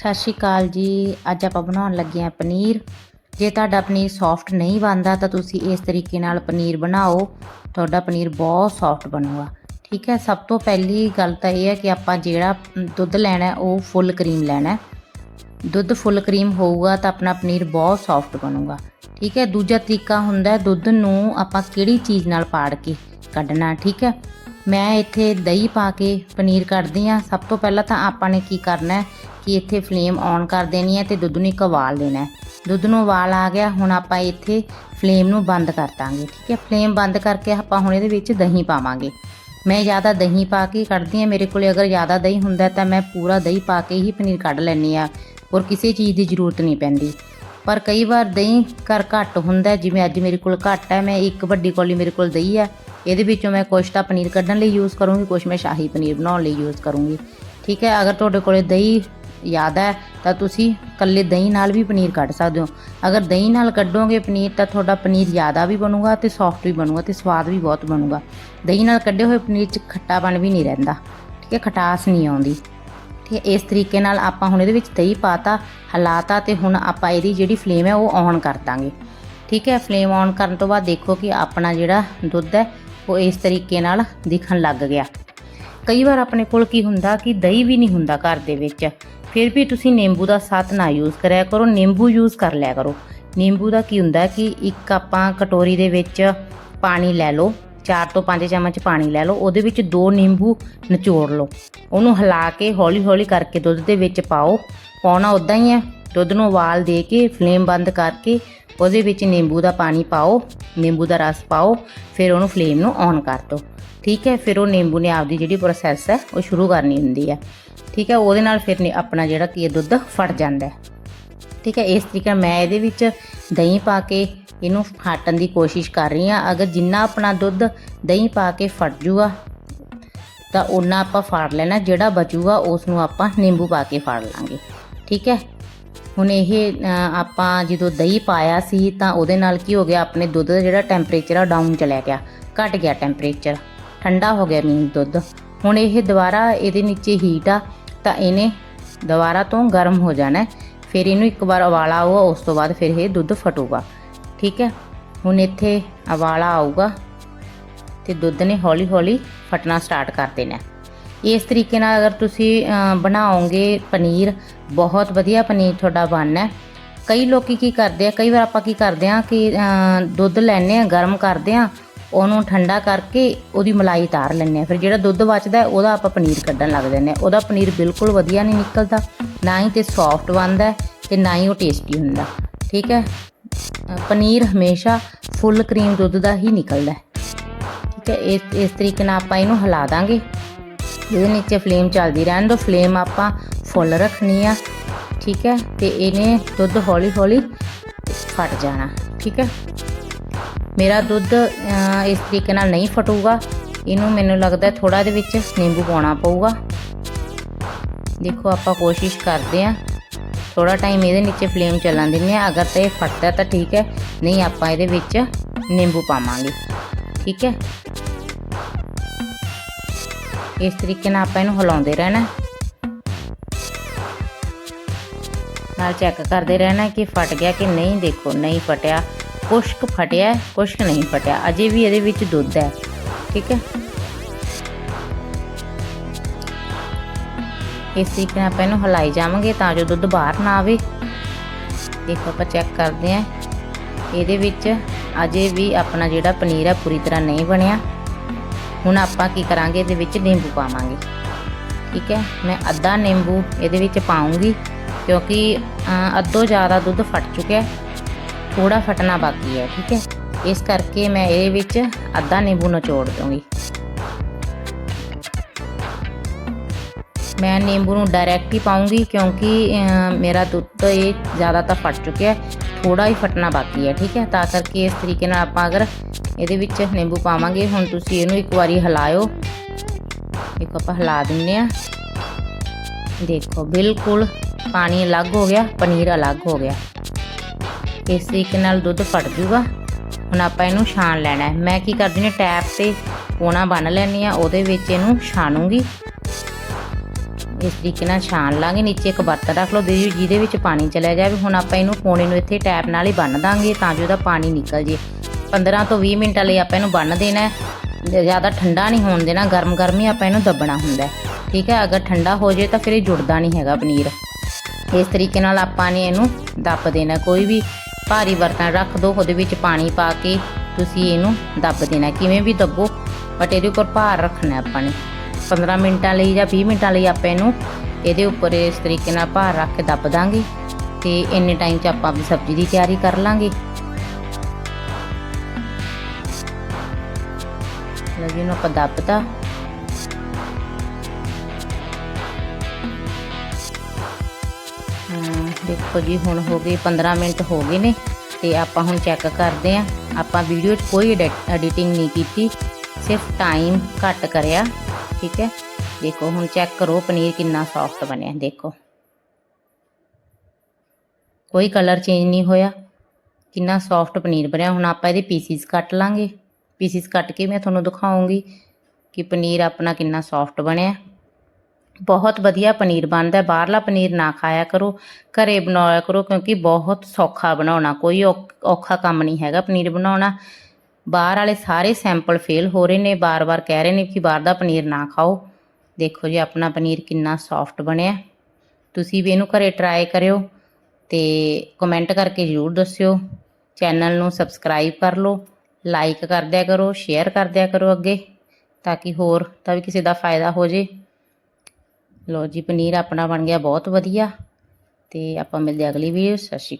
ਸਤਿ ਸ਼੍ਰੀ ਅਕਾਲ ਜੀ। ਅੱਜ ਆਪਾਂ ਬਣਾਉਣ ਲੱਗੇ ਹਾਂ ਪਨੀਰ। ਜੇ ਤੁਹਾਡਾ ਪਨੀਰ ਸੌਫਟ ਨਹੀਂ ਬਣਦਾ ਤਾਂ ਤੁਸੀਂ ਇਸ ਤਰੀਕੇ ਨਾਲ ਪਨੀਰ ਬਣਾਓ। ਤੁਹਾਡਾ ਪਨੀਰ ਬਹੁਤ ਸੌਫਟ ਬਣੂਗਾ। ਠੀਕ ਹੈ, ਸਭ ਤੋਂ ਪਹਿਲੀ ਗੱਲ ਤਾਂ ਇਹ ਹੈ ਕਿ ਆਪਾਂ ਜਿਹੜਾ ਦੁੱਧ ਲੈਣਾ ਉਹ ਫੁੱਲ ਕਰੀਮ ਲੈਣਾ ਦੁੱਧ ਫੁੱਲ ਕਰੀਮ ਹੋਊਗਾ ਤਾਂ ਆਪਣਾ ਪਨੀਰ ਬਹੁਤ ਸੌਫਟ ਬਣੂਗਾ। ਠੀਕ ਹੈ, ਦੂਜਾ ਤਰੀਕਾ ਹੁੰਦਾ ਦੁੱਧ ਨੂੰ ਆਪਾਂ ਕਿਹੜੀ ਚੀਜ਼ ਨਾਲ ਪਾੜ ਕੇ ਕੱਢਣਾ ਠੀਕ ਹੈ? ਮੈਂ ਇੱਥੇ ਦਹੀਂ ਪਾ ਕੇ ਪਨੀਰ ਕੱਢਦੀ ਆ ਸਭ ਤੋਂ ਪਹਿਲਾਂ ਤਾਂ ਆਪਾਂ ਨੇ ਕੀ ਕਰਨਾ ਕਿ ਇੱਥੇ ਫਲੇਮ ਔਨ ਕਰ ਦੇਣੀ ਹੈ ਤੇ ਦੁੱਧ ਨੂੰ ਇੱਕ ਉਬਾਲ ਦੇਣਾ ਦੁੱਧ ਨੂੰ ਉਬਾਲ ਆ ਗਿਆ। ਹੁਣ ਆਪਾਂ ਇੱਥੇ ਫਲੇਮ ਨੂੰ ਬੰਦ ਕਰ ਦਾਂਗੇ, ਠੀਕ ਹੈ? ਫਲੇਮ ਬੰਦ ਕਰਕੇ ਆਪਾਂ ਹੁਣ ਇਹਦੇ ਵਿੱਚ ਦਹੀਂ ਪਾਵਾਂਗੇ। ਮੈਂ ਜ਼ਿਆਦਾ ਦਹੀਂ ਪਾ ਕੇ ਕੱਢਦੀ ਆ ਮੇਰੇ ਕੋਲੇ ਅਗਰ ਜ਼ਿਆਦਾ ਦਹੀਂ ਹੁੰਦਾ ਤਾਂ ਮੈਂ ਪੂਰਾ ਦਹੀਂ ਪਾ ਕੇ ਹੀ ਪਨੀਰ ਕੱਢ ਲੈਂਦੀ ਆ ਔਰ ਕਿਸੇ ਚੀਜ਼ ਦੀ ਜ਼ਰੂਰਤ ਨਹੀਂ ਪੈਂਦੀ। ਪਰ ਕਈ ਵਾਰ ਦਹੀਂ ਘਰ ਘੱਟ ਹੁੰਦਾ ਜਿਵੇਂ ਅੱਜ ਮੇਰੇ ਕੋਲ ਘੱਟ ਹੈ, ਮੈਂ ਇੱਕ ਵੱਡੀ ਕੌਲੀ ਮੇਰੇ ਕੋਲ ਦਹੀਂ ਹੈ, ਇਹਦੇ ਵਿੱਚੋਂ ਮੈਂ ਕੁਛ ਤਾਂ ਪਨੀਰ ਕੱਢਣ ਲਈ ਯੂਜ਼ ਕਰੂੰਗੀ, ਕੁਛ ਮੈਂ ਸ਼ਾਹੀ ਪਨੀਰ ਬਣਾਉਣ ਲਈ ਯੂਜ਼ ਕਰੂੰਗੀ। ਠੀਕ ਹੈ, ਅਗਰ ਤੁਹਾਡੇ ਕੋਲੇ ਦਹੀਂ ਜ਼ਿਆਦਾ ਹੈ, ਤਾਂ ਤੁਸੀਂ ਕੱਲੇ ਦਹੀਂ ਨਾਲ ਵੀ ਪਨੀਰ ਕੱਢ ਸਕਦੇ ਹੋ। ਅਗਰ ਦਹੀਂ ਨਾਲ ਕੱਢੋਗੇ ਪਨੀਰ, ਤਾਂ ਤੁਹਾਡਾ ਪਨੀਰ ਜ਼ਿਆਦਾ ਵੀ ਬਣੂਗਾ ਤੇ ਸੌਫਟ ਵੀ ਬਣੂਗਾ ਤੇ ਸਵਾਦ ਵੀ ਬਹੁਤ ਬਣੂਗਾ। ਦਹੀਂ ਨਾਲ ਕੱਢੇ ਹੋਏ ਪਨੀਰ 'ਚ ਖੱਟਾਪਣ ਵੀ ਨਹੀਂ ਰਹਿੰਦਾ। ਠੀਕ ਹੈ, ਖਟਾਸ ਨਹੀਂ ਆਉਂਦੀ। ਠੀਕ ਇਸ ਤਰੀਕੇ ਨਾਲ ਆਪਾਂ ਹੁਣ ਇਹਦੇ ਵਿੱਚ ਦਹੀਂ ਪਾਤਾ, ਹਲਾਤਾ ਤੇ ਹੁਣ ਆਪਾਂ ਇਹਦੀ ਜਿਹੜੀ ਫਲੇਮ ਹੈ ਉਹ ਔਨ ਕਰ ਦਾਂਗੇ। ਠੀਕ ਹੈ ਫਲੇਮ ਔਨ ਕਰਨ ਤੋਂ ਬਾਅਦ ਦੇਖੋ ਕਿ ਆਪਣਾ ਜਿਹੜਾ ਦੁੱਧ ਹੈ, ਉਹ ਇਸ ਤਰੀਕੇ ਨਾਲ ਦਿਖਣ ਲੱਗ ਗਿਆ। ਕਈ ਵਾਰ ਆਪਣੇ ਕੋਲ ਕੀ ਹੁੰਦਾ ਕਿ ਦਹੀਂ ਵੀ ਨਹੀਂ ਹੁੰਦਾ ਘਰ ਦੇ ਵਿੱਚ। ਫਿਰ ਵੀ ਤੁਸੀਂ ਨਿੰਬੂ ਦਾ ਸਾਥ ਨਾ ਯੂਜ਼ ਕਰਿਆ ਕਰੋ, ਨਿੰਬੂ ਯੂਜ਼ ਕਰ ਲਿਆ ਕਰੋ। ਨਿੰਬੂ ਦਾ ਕੀ ਹੁੰਦਾ ਕਿ ਇੱਕ ਆਪਾਂ ਕਟੋਰੀ ਦੇ ਵਿੱਚ ਪਾਣੀ ਲੈ ਲਓ 4 ਤੋਂ 5 ਚਮਚ ਪਾਣੀ ਲੈ ਲਓ, ਉਹਦੇ ਵਿੱਚ ਦੋ ਨਿੰਬੂ ਨਿਚੋੜ ਲਓ। ਉਹਨੂੰ ਹਿਲਾ ਕੇ ਹੌਲੀ-ਹੌਲੀ ਕਰਕੇ ਦੁੱਧ ਦੇ ਵਿੱਚ ਪਾਓ। ਪਾਉਣਾ ਉਦਾਂ ਹੀ ਹੈ, ਦੁੱਧ ਨੂੰ ਉਬਾਲ ਦੇ ਕੇ ਫਲੇਮ ਬੰਦ ਕਰਕੇ ਉਹਦੇ ਵਿੱਚ ਨਿੰਬੂ ਦਾ ਪਾਣੀ ਪਾਓ, ਨਿੰਬੂ ਦਾ ਰਸ ਪਾਓ, ਫਿਰ ਉਹਨੂੰ ਫਲੇਮ ਨੂੰ ਔਨ ਕਰ ਦਿਓ ਠੀਕ ਹੈ, ਫਿਰ ਉਹ ਨਿੰਬੂ ਨੇ ਆਪਦੀ ਜਿਹੜੀ ਪ੍ਰੋਸੈਸ ਹੈ, ਉਹ ਸ਼ੁਰੂ ਕਰਨੀ ਹੁੰਦੀ ਹੈ। ਠੀਕ ਹੈ, ਉਹਦੇ ਨਾਲ ਫਿਰ ਨੇ ਆਪਣਾ ਜਿਹੜਾ ਕੀ ਹੈ, ਦੁੱਧ ਫਟ ਜਾਂਦਾ ਹੈ। ਠੀਕ ਹੈ, ਇਸ ਤਰੀਕੇ ਨਾਲ ਮੈਂ ਇਹਦੇ ਵਿੱਚ ਦਹੀਂ ਪਾ ਕੇ ਇਹਨੂੰ ਫਾਟਣ ਦੀ ਕੋਸ਼ਿਸ਼ ਕਰ ਰਹੀ ਹਾਂ। ਅਗਰ ਜਿੰਨਾ ਆਪਣਾ ਦੁੱਧ ਦਹੀਂ ਪਾ ਕੇ ਫਟ ਜੂਗਾ, ਤਾਂ ਉਹਨਾਂ ਆਪਾਂ ਫਾੜ ਲੈਣਾ। ਜਿਹੜਾ ਬਚੂਗਾ ਉਸ ਨੂੰ ਆਪਾਂ ਨਿੰਬੂ ਪਾ ਕੇ ਫਾੜ ਲਾਂਗੇ। ਠੀਕ ਹੈ? ਹੁਣ ਇਹ ਆਪਾਂ ਜਦੋਂ ਦਹੀਂ ਪਾਇਆ ਸੀ, ਤਾਂ ਉਹਦੇ ਨਾਲ ਕੀ ਹੋ ਗਿਆ? ਆਪਣੇ ਦੁੱਧ ਦਾ ਜਿਹੜਾ ਟੈਂਪਰੇਚਰ ਆ ਡਾਊਨ ਚਲਿਆ ਗਿਆ। ਘਟ ਗਿਆ ਟੈਂਪਰੇਚਰ ਠੰਡਾ ਹੋ ਗਿਆ ਮੀਨ ਦੁੱਧ। ਹੁਣ ਇਹ ਦੁਬਾਰਾ ਇਹਦੇ ਨੀਚੇ ਹੀਟ ਆ, ਤਾਂ ਇਹਨੇ ਦੁਬਾਰਾ ਤੋਂ ਗਰਮ ਹੋ ਜਾਣਾ ਫਿਰ ਇਹਨੂੰ ਇੱਕ ਵਾਰ ਉਬਾਲਾ ਆਊਗਾ, ਉਸ ਤੋਂ ਬਾਅਦ ਫਿਰ ਇਹ ਦੁੱਧ ਫਟੂਗਾ। ਠੀਕ ਹੈ? ਹੁਣ ਇੱਥੇ ਉਬਾਲਾ ਆਊਗਾ ਤੇ ਦੁੱਧ ਨੇ ਹੌਲੀ ਹੌਲੀ ਫਟਣਾ ਸਟਾਰਟ ਕਰ ਦੇਣਾ ਇਸ ਤਰੀਕੇ ਨਾਲ ਅਗਰ ਤੁਸੀਂ ਬਣਾਓਗੇ ਪਨੀਰ, ਬਹੁਤ ਵਧੀਆ ਪਨੀਰ ਤੁਹਾਡਾ ਬਣਨਾ ਕਈ ਲੋਕੀ ਕੀ ਕਰਦੇ ਆ, ਕਈ ਵਾਰ ਆਪਾਂ ਕੀ ਕਰਦੇ ਆ ਕਿ ਦੁੱਧ ਲੈਣੇ ਆ, ਗਰਮ ਕਰਦੇ ਆ, ਉਹਨੂੰ ਠੰਡਾ ਕਰਕੇ ਉਹਦੀ ਮਲਾਈ ਤਾਰ ਲੈਂਦੇ ਆ। ਫਿਰ ਜਿਹੜਾ ਦੁੱਧ ਬਚਦਾ ਉਹਦਾ ਆਪਾਂ ਪਨੀਰ ਕੱਢਣ ਲੱਗ ਜਾਂਦੇ ਆ। ਉਹਦਾ ਪਨੀਰ ਬਿਲਕੁਲ ਵਧੀਆ ਨਹੀਂ ਨਿਕਲਦਾ, ਨਾ ਹੀ ਤੇ ਸੌਫਟ ਬਣਦਾ ਹੈ ਤੇ ਨਾ ਹੀ ਉਹ ਟੇਸਟੀ ਹੁੰਦਾ। ਠੀਕ ਹੈ? ਪਨੀਰ ਹਮੇਸ਼ਾ ਫੁੱਲ ਕਰੀਮ ਦੁੱਧ ਦਾ ਹੀ ਨਿਕਲਦਾ ਹੈ। ਠੀਕ ਹੈ, ਇਸ ਇਸ ਤਰੀਕੇ ਨਾਲ ਆਪਾਂ ਇਹਨੂੰ ਹਿਲਾ ਦਾਂਗੇ। ਇਹਦੇ ਨੀਚੇ ਫਲੇਮ ਚੱਲਦੀ ਰਹਿਣ ਦੋ ਫਲੇਮ ਆਪਾਂ ਫੁੱਲ ਰੱਖਣੀ ਆ। ਠੀਕ ਹੈ, ਤੇ ਇਹਨੇ ਦੁੱਧ ਹੌਲੀ ਹੌਲੀ ਫਟ ਜਾਣਾ। ਠੀਕ ਹੈ, ਮੇਰਾ ਦੁੱਧ ਇਸ ਤਰੀਕੇ ਨਾਲ ਨਹੀਂ ਫਟੂਗਾ। ਇਹਨੂੰ ਮੈਨੂੰ ਲੱਗਦਾ ਥੋੜਾ ਇਹਦੇ ਵਿੱਚ ਨਿੰਬੂ ਪਾਉਣਾ ਪਊਗਾ। ਦੇਖੋ, ਆਪਾਂ ਕੋਸ਼ਿਸ਼ ਕਰਦੇ ਆ ਥੋੜਾ ਟਾਈਮ ਇਹਦੇ ਨੀਚੇ ਫਲੇਮ ਚੱਲਣ ਦਿੰਦੇ ਆ ਅਗਰ ਤਾਂ ਇਹ ਫਟਦਾ ਤਾਂ ਠੀਕ ਹੈ। ਨਹੀਂ ਆਪਾਂ ਇਹਦੇ ਵਿੱਚ ਨਿੰਬੂ ਪਾਵਾਂਗੇ। ਠੀਕ ਹੈ। ਇਸ ਤਰੀਕੇ ਨਾਲ ਆਪਾਂ ਇਹਨੂੰ ਹਿਲਾਉਂਦੇ ਰਹਿਣਾ। ਨਾਲ ਚੈੱਕ ਕਰਦੇ ਰਹਿਣਾ ਕਿ ਫਟ ਗਿਆ ਕਿ ਨਹੀਂ। ਦੇਖੋ ਨਹੀਂ ਫਟਿਆ। ਕੁਛ ਕੁ ਫਟਿਆ ਹੈ, ਕੁਛ ਕੁ ਨਹੀਂ ਫਟਿਆ। ਅਜੇ ਵੀ ਇਹਦੇ ਵਿੱਚ ਦੁੱਧ ਹੈ। ਠੀਕ ਹੈ। ਇਸ ਤਰੀਕੇ ਨਾਲ ਆਪਾਂ ਇਹਨੂੰ ਹਿਲਾਈ ਜਾਵਾਂਗੇ ਤਾਂ ਜੋ ਦੁੱਧ ਬਾਹਰ ਨਾ ਆਵੇ। ਦੇਖੋ ਆਪਾਂ ਚੈੱਕ ਕਰਦੇ ਹਾਂ। ਇਹਦੇ ਵਿੱਚ ਅਜੇ ਵੀ ਆਪਣਾ ਜਿਹੜਾ ਪਨੀਰ ਹੈ ਪੂਰੀ ਤਰ੍ਹਾਂ ਨਹੀਂ ਬਣਿਆ। ਹੁਣ ਆਪਾਂ ਕੀ ਕਰਾਂਗੇ ਇਹਦੇ ਵਿੱਚ ਨਿੰਬੂ ਪਾਵਾਂਗੇ। ਠੀਕ ਹੈ ਮੈਂ ਅੱਧਾ ਨਿੰਬੂ ਇਹਦੇ ਵਿੱਚ ਪਾਉਂਗੀ ਕਿਉਂਕਿ ਅ, ਅੱਧੋ ਜ਼ਿਆਦਾ ਦੁੱਧ ਫਟ ਚੁੱਕਿਆ ਥੋੜਾ ਫਟਣਾ ਬਾਕੀ ਹੈ ਠੀਕ ਹੈ। ਇਸ ਕਰਕੇ ਮੈਂ ਇਹਦੇ ਵਿੱਚ ਅੱਧਾ ਨਿੰਬੂ ਨਿਚੋੜ ਦੂੰਗੀ ਮੈਂ ਨਿੰਬੂ ਨੂੰ ਡਾਇਰੈਕਟ ਹੀ ਪਾਉਂਗੀ ਕਿਉਂਕਿ ਮੇਰਾ ਦੁੱਧ ਇਹ ਜ਼ਿਆਦਾ ਤਾਂ ਫਟ ਚੁੱਕਿਆ ਹੈ ਥੋੜਾ ਹੀ ਫਟਣਾ ਬਾਕੀ ਹੈ, ਠੀਕ ਹੈ? ਤਾਂ ਕਰਕੇ ਇਸ ਤਰੀਕੇ ਨਾਲ ਆਪਾਂ ਅਗਰ ਇਹਦੇ ਵਿੱਚ ਨਿੰਬੂ ਪਾਵਾਂਗੇ, ਹੁਣ ਤੁਸੀਂ ਇਹਨੂੰ ਇੱਕ ਵਾਰੀ ਹਿਲਾਇਓ। ਇੱਕ ਆਪਾਂ ਹਿਲਾ ਦਿੰਨੇ ਆ ਦੇਖੋ, ਬਿਲਕੁਲ ਪਾਣੀ ਅਲੱਗ ਹੋ ਗਿਆ, ਪਨੀਰ ਅਲੱਗ ਹੋ ਗਿਆ। ਇਸ ਤਰੀਕੇ ਨਾਲ ਦੁੱਧ ਫਟ ਜੂਗਾ। ਹੁਣ ਆਪਾਂ ਇਹਨੂੰ ਛਾਣ ਲੈਣਾ ਹੈ। ਮੈਂ ਕੀ ਕਰਦੀ ਨੇ ਟੈਪ ਤੇ ਕੋਣਾ ਬੰਨ ਲੈਣੀ ਆ ਉਹਦੇ ਵਿੱਚ ਇਹਨੂੰ ਛਾਣੂਗੀ। ਇਸ ਤਰੀਕੇ ਨਾਲ ਛਾਣ ਲਾਂਗੇ, ਨੀਚੇ ਇੱਕ ਬਰਤਨ ਰੱਖ ਲਓ ਜਿਹਦੇ ਜਿਹਦੇ ਵਿੱਚ ਪਾਣੀ ਚਲਿਆ ਜਾਵੇ। ਹੁਣ ਆਪਾਂ ਇਹਨੂੰ ਪੋਣੇ ਨੂੰ ਇੱਥੇ ਟੈਪ ਨਾਲ ਹੀ ਬੰਨ ਦਾਂਗੇ ਤਾਂ ਜੋ ਉਹਦਾ ਪਾਣੀ ਨਿਕਲ ਜੇ। 15 ਤੋਂ 20 ਮਿੰਟਾਂ ਲਈ ਆਪਾਂ ਇਹਨੂੰ ਬੰਨ ਦੇਣਾ ਹੈ। ਜ਼ਿਆਦਾ ਠੰਡਾ ਨਹੀਂ ਹੋਣ ਦੇਣਾ ਗਰਮ ਗਰਮ ਹੀ ਆਪਾਂ ਇਹਨੂੰ ਦੱਬਣਾ ਹੁੰਦਾ ਠੀਕ ਹੈ, ਅਗਰ ਠੰਡਾ ਹੋ ਜੇ ਤਾਂ ਫਿਰ ਇਹ ਜੁੜਦਾ ਨਹੀਂ ਹੈਗਾ ਪਨੀਰ। ਇਸ ਤਰੀਕੇ ਨਾਲ ਆਪਾਂ ਨੇ ਇਹਨੂੰ ਦੱਬ ਦੇਣਾ ਕੋਈ ਵੀ ਭਾਰੀ ਬਰਤਨ ਰੱਖ ਦਿਓ ਉਹਦੇ ਵਿੱਚ ਪਾਣੀ ਪਾ ਕੇ ਤੁਸੀਂ ਇਹਨੂੰ ਦੱਬ ਦੇਣਾ ਕਿਵੇਂ ਵੀ ਦੱਬੋ ਬਟ ਇਹਦੇ ਉੱਪਰ ਭਾਰ ਰੱਖਣਾ ਆਪਾਂ ਨੇ। 15 ਮਿੰਟਾਂ ਲਈ ਜਾਂ 20 ਮਿੰਟਾਂ ਲਈ ਆਪਾਂ ਇਹਨੂੰ ਇਹਦੇ ਉੱਪਰ ਇਸ ਤਰੀਕੇ ਨਾਲ ਭਾਰ ਰੱਖ ਕੇ ਦੱਬ ਦਾਂਗੇ ਤੇ ਇੰਨੇ ਟਾਈਮ 'ਚ ਆਪਾਂ ਆਪਣੀ ਸਬਜ਼ੀ ਦੀ ਤਿਆਰੀ ਕਰ ਲਾਂਗੇ। ਲਗੀ ਨੂੰ ਆਪਾਂ ਦੱਬਤਾ। ਦੇਖੋ ਜੀ, ਹੁਣ ਹੋ ਗਏ 15 ਮਿੰਟ ਹੋ ਗਏ ਨੇ ਤੇ ਆਪਾਂ ਹੁਣ ਚੈੱਕ ਕਰਦੇ ਆਂ ਆਪਾਂ ਵੀਡੀਓ 'ਚ ਕੋਈ ਐਡੀਟਿੰਗ ਨਹੀਂ ਕੀਤੀ, ਸਿਰਫ ਟਾਈਮ ਘੱਟ ਕਰਿਆ। ਠੀਕ ਹੈ? ਦੇਖੋ, ਹੁਣ ਚੈੱਕ ਕਰੋ, ਪਨੀਰ ਕਿੰਨਾ ਸੌਫਟ ਬਣਿਆ, ਦੇਖੋ। ਕੋਈ ਕਲਰ ਚੇਂਜ ਨਹੀਂ ਹੋਇਆ। ਕਿੰਨਾ ਸੌਫਟ ਪਨੀਰ ਬਣਿਆ। ਹੁਣ ਆਪਾਂ ਇਹਦੇ ਪੀਸਿਸ ਕੱਟ ਲਾਂਗੇ। ਪੀਸਿਸ ਕੱਟ ਕੇ ਮੈਂ ਤੁਹਾਨੂੰ ਦਿਖਾਉਂਗੀ ਕਿ ਪਨੀਰ ਆਪਣਾ ਕਿੰਨਾ ਸੌਫਟ ਬਣਿਆ। ਬਹੁਤ ਵਧੀਆ ਪਨੀਰ ਬਣਦਾ ਬਾਹਰਲਾ ਪਨੀਰ ਨਾ ਖਾਇਆ ਕਰੋ। ਘਰੇ ਬਣਾਇਆ ਕਰੋ, ਕਿਉਂਕਿ ਬਹੁਤ ਸੌਖਾ ਬਣਾਉਣਾ। ਕੋਈ ਔਖ- ਔਖਾ ਕੰਮ ਨਹੀਂ ਹੈਗਾ ਪਨੀਰ ਬਣਾਉਣਾ। ਬਾਹਰ ਵਾਲੇ ਸਾਰੇ ਸੈਂਪਲ ਫੇਲ ਹੋ ਰਹੇ ਨੇ ਬਾਰ-ਬਾਰ ਕਹਿ ਰਹੇ ਨੇ ਕਿ ਬਾਹਰ ਦਾ ਪਨੀਰ ਨਾ ਖਾਓ। ਦੇਖੋ ਜੀ, ਆਪਣਾ ਪਨੀਰ ਕਿੰਨਾ ਸੌਫਟ ਬਣਿਆ। ਤੁਸੀਂ ਵੀ ਇਹਨੂੰ ਘਰੇ ਟਰਾਈ ਕਰਿਓ ਤੇ ਕਮੈਂਟ ਕਰਕੇ ਜ਼ਰੂਰ ਦੱਸਿਓ। ਚੈਨਲ ਨੂੰ ਸਬਸਕ੍ਰਾਈਬ ਕਰ ਲਓ ਲਾਈਕ ਕਰ ਦਿਆ ਕਰੋ ਸ਼ੇਅਰ ਕਰ ਦਿਆ ਕਰੋ ਅੱਗੇ, ਤਾਂ ਕਿ ਹੋਰ ਤਾਂ ਵੀ ਕਿਸੇ ਦਾ ਫਾਇਦਾ ਹੋ ਜੇ। ਲੋ ਜੀ, ਪਨੀਰ ਆਪਣਾ ਬਣ ਗਿਆ ਬਹੁਤ ਵਧੀਆ ਤੇ ਆਪਾਂ ਮਿਲਦੇ ਹਾਂ ਅਗਲੀ ਵੀਡੀਓ ਸਤਿ ਸ਼੍ਰੀ ਅਕਾਲ।